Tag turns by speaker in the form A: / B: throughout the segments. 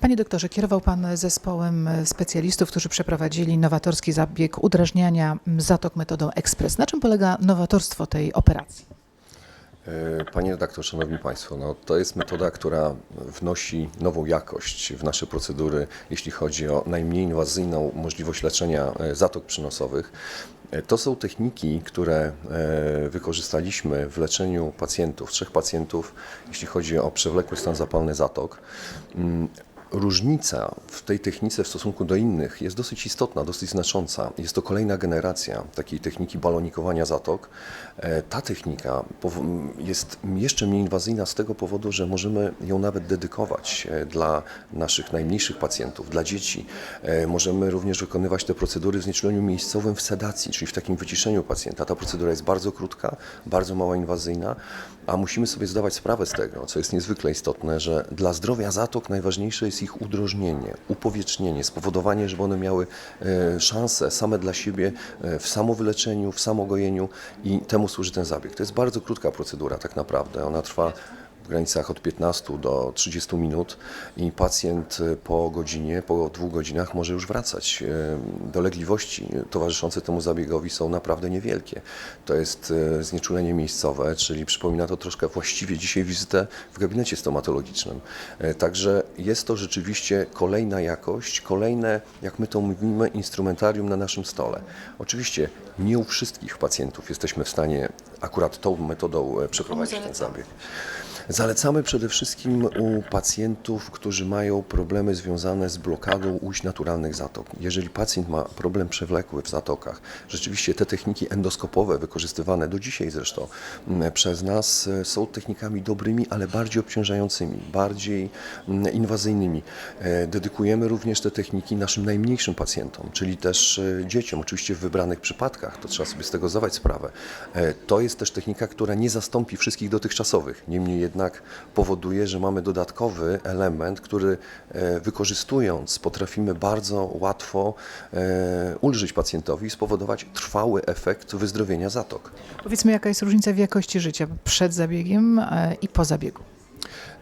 A: Panie doktorze, kierował Pan zespołem specjalistów, którzy przeprowadzili nowatorski zabieg udrażniania zatok metodą ekspres. Na czym polega nowatorstwo tej operacji?
B: E, Panie redaktor, szanowni państwo, no to jest metoda, która wnosi nową jakość w nasze procedury, jeśli chodzi o najmniej inwazyjną możliwość leczenia e, zatok przynosowych. E, To są techniki, które wykorzystaliśmy w leczeniu pacjentów, trzech pacjentów, jeśli chodzi o przewlekły stan zapalny zatok. Różnica w tej technice w stosunku do innych jest dosyć istotna, dosyć znacząca. Jest to kolejna generacja takiej techniki balonikowania zatok. E, Ta technika jest jeszcze mniej inwazyjna z tego powodu, że możemy ją nawet dedykować e, dla naszych najmniejszych pacjentów, dla dzieci. E, Możemy również wykonywać te procedury w znieczuleniu miejscowym w sedacji, czyli w takim wyciszeniu pacjenta. Ta procedura jest bardzo krótka, bardzo mało inwazyjna, a musimy sobie zdawać sprawę z tego, co jest niezwykle istotne, że dla zdrowia zatok najważniejsze jest ich udrożnienie, upowietrznienie, spowodowanie, żeby one miały e, szansę same dla siebie e, w samowyleczeniu, w samogojeniu i temu służy ten zabieg. To jest bardzo krótka procedura tak naprawdę. Ona trwa w granicach od 15 do 30 minut i pacjent po godzinie, po dwóch godzinach może już wracać. E, Dolegliwości towarzyszące temu zabiegowi są naprawdę niewielkie. To jest e, znieczulenie miejscowe, czyli przypomina to troszkę właściwie dzisiaj wizytę w gabinecie stomatologicznym. E, Także jest to rzeczywiście kolejna jakość, kolejne, jak my to mówimy, instrumentarium na naszym stole. Oczywiście nie u wszystkich pacjentów jesteśmy w stanie akurat tą metodą przeprowadzić ten zabieg. Zalecamy przede wszystkim u pacjentów, którzy mają problemy związane z blokadą ujść naturalnych zatok. Jeżeli pacjent ma problem przewlekły w zatokach, rzeczywiście te techniki endoskopowe wykorzystywane do dzisiaj zresztą m, przez nas e, są technikami dobrymi, ale bardziej obciążającymi, bardziej m, inwazyjnymi. E, Dedykujemy również te techniki naszym najmniejszym pacjentom, czyli też e, dzieciom, oczywiście w wybranych przypadkach, to trzeba sobie z tego zdawać sprawę. To jest też technika, która nie zastąpi wszystkich dotychczasowych, niemniej jednak powoduje, że mamy dodatkowy element, który e, wykorzystując potrafimy bardzo łatwo e, ulżyć pacjentowi i spowodować trwały efekt wyzdrowienia zatok.
A: Powiedzmy, jaka jest różnica w jakości życia przed zabiegiem e, i po zabiegu?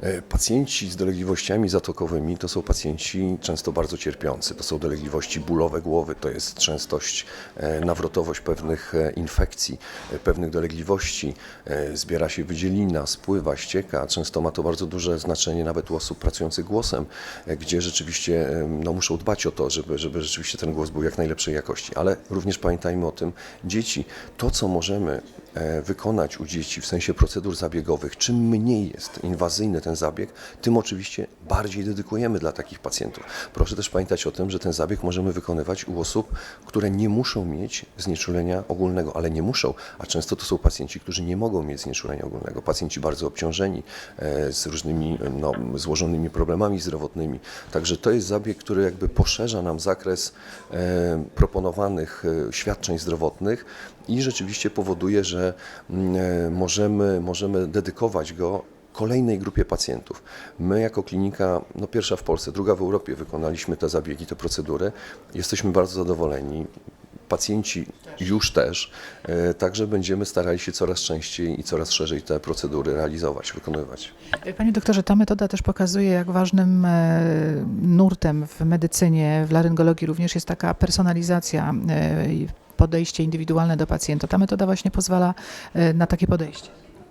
B: E, Pacjenci z dolegliwościami zatokowymi to są pacjenci często bardzo cierpiący. To są dolegliwości bólowe głowy, to jest częstość, e, nawrotowość pewnych e, infekcji, pewnych dolegliwości. Zbiera się wydzielina, spływa, ścieka. Często ma to bardzo duże znaczenie nawet u osób pracujących głosem, gdzie rzeczywiście no, muszą dbać o to, żeby, żeby rzeczywiście ten głos był jak najlepszej jakości. Ale również pamiętajmy o tym, dzieci, to co możemy wykonać u dzieci w sensie procedur zabiegowych, czym mniej jest inwazyjny ten zabieg, tym oczywiście bardziej dedykujemy dla takich pacjentów. Proszę też pamiętać o tym, że ten zabieg możemy wykonywać u osób, które nie muszą mieć znieczulenia ogólnego, ale nie muszą, a często to są pacjenci, którzy nie mogą mieć znieczulenia ogólnego. Pacjenci bardzo obciążeni e, z różnymi no, złożonymi problemami zdrowotnymi. Także to jest zabieg, który jakby poszerza nam zakres e, proponowanych e, świadczeń zdrowotnych i rzeczywiście powoduje, że e, możemy, możemy dedykować go kolejnej grupie pacjentów. My jako klinika, no pierwsza w Polsce, druga w Europie wykonaliśmy te zabiegi, te procedury. Jesteśmy bardzo zadowoleni. Pacjenci już też, e, także będziemy starali się coraz częściej i coraz szerzej te procedury realizować, wykonywać.
A: Panie doktorze, ta metoda też pokazuje, jak ważnym e, nurtem w medycynie, w laryngologii również jest taka personalizacja e, i podejście indywidualne do pacjenta. Ta metoda właśnie pozwala e, na takie podejście.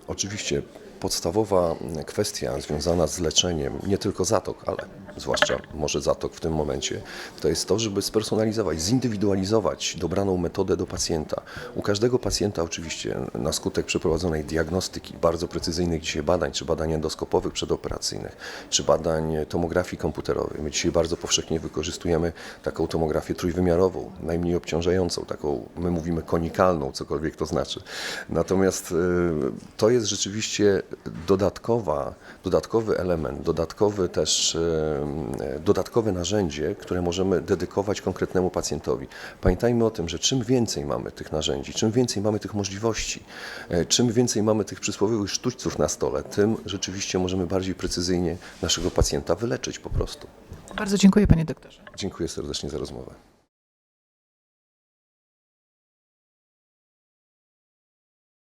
B: Oczywiście podstawowa kwestia związana z leczeniem nie tylko zatok, ale zwłaszcza może zatok w tym momencie, to jest to, żeby spersonalizować, zindywidualizować dobraną metodę do pacjenta. U każdego pacjenta oczywiście na skutek przeprowadzonej diagnostyki, bardzo precyzyjnych dzisiaj badań, czy badań endoskopowych przedoperacyjnych, czy badań tomografii komputerowej. My dzisiaj bardzo powszechnie wykorzystujemy taką tomografię trójwymiarową, najmniej obciążającą, taką my mówimy konikalną, cokolwiek to znaczy. Natomiast y, to jest rzeczywiście dodatkowa, dodatkowy element, dodatkowy też e, dodatkowe narzędzie, które możemy dedykować konkretnemu pacjentowi. Pamiętajmy o tym, że czym więcej mamy tych narzędzi, czym więcej mamy tych możliwości, e, czym więcej mamy tych przysłowiowych sztućców na stole, tym rzeczywiście możemy bardziej precyzyjnie naszego pacjenta wyleczyć po prostu.
A: Bardzo dziękuję panie doktorze.
B: Dziękuję serdecznie za rozmowę.